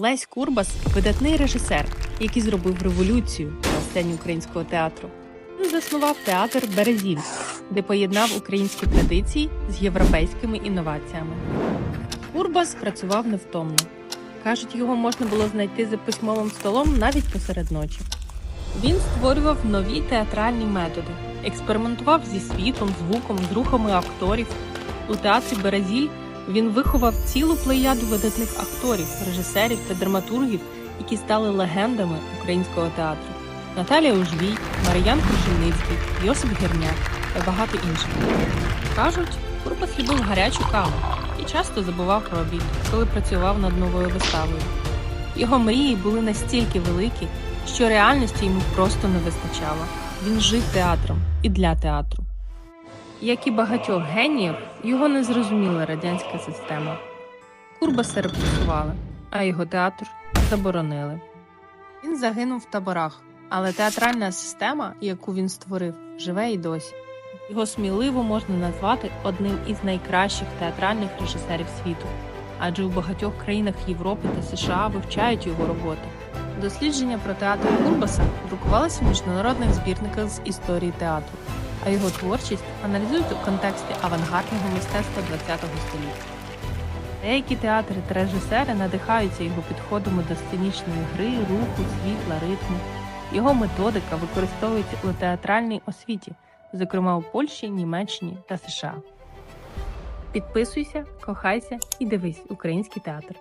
Лесь Курбас видатний режисер, який зробив революцію на сцені українського театру. Він заснував театр Березіль, де поєднав українські традиції з європейськими інноваціями. Курбас працював невтомно. Кажуть, його можна було знайти за письмовим столом навіть посеред ночі. Він створював нові театральні методи, експериментував зі світлом, звуком, з рухами акторів. У театрі Березіль він виховав цілу плеяду видатних акторів, режисерів та драматургів, які стали легендами українського театру. Наталія Ужвій, Мар'ян Крушельницький, Йосип Гірняк та багато інших. Кажуть, Курбас любив гарячу каву і часто забував про обід, коли працював над новою виставою. Його мрії були настільки великі, що реальності йому просто не вистачало. Він жив театром і для театру. Як і багатьох геніїв, його не зрозуміла радянська система. Курбаса репресували, а його театр заборонили. Він загинув в таборах, але театральна система, яку він створив, живе і досі. Його сміливо можна назвати одним із найкращих театральних режисерів світу, адже у багатьох країнах Європи та США вивчають його роботи. Дослідження про театр Курбаса друкувалися в міжнародних збірниках з історії театру, а його творчість аналізують у контексті авангардного мистецтва ХХ століття. Деякі театри та режисери надихаються його підходами до сценічної гри, руху, світла, ритму. Його методика використовується у театральній освіті, зокрема у Польщі, Німеччині та США. Підписуйся, кохайся і дивись український театр.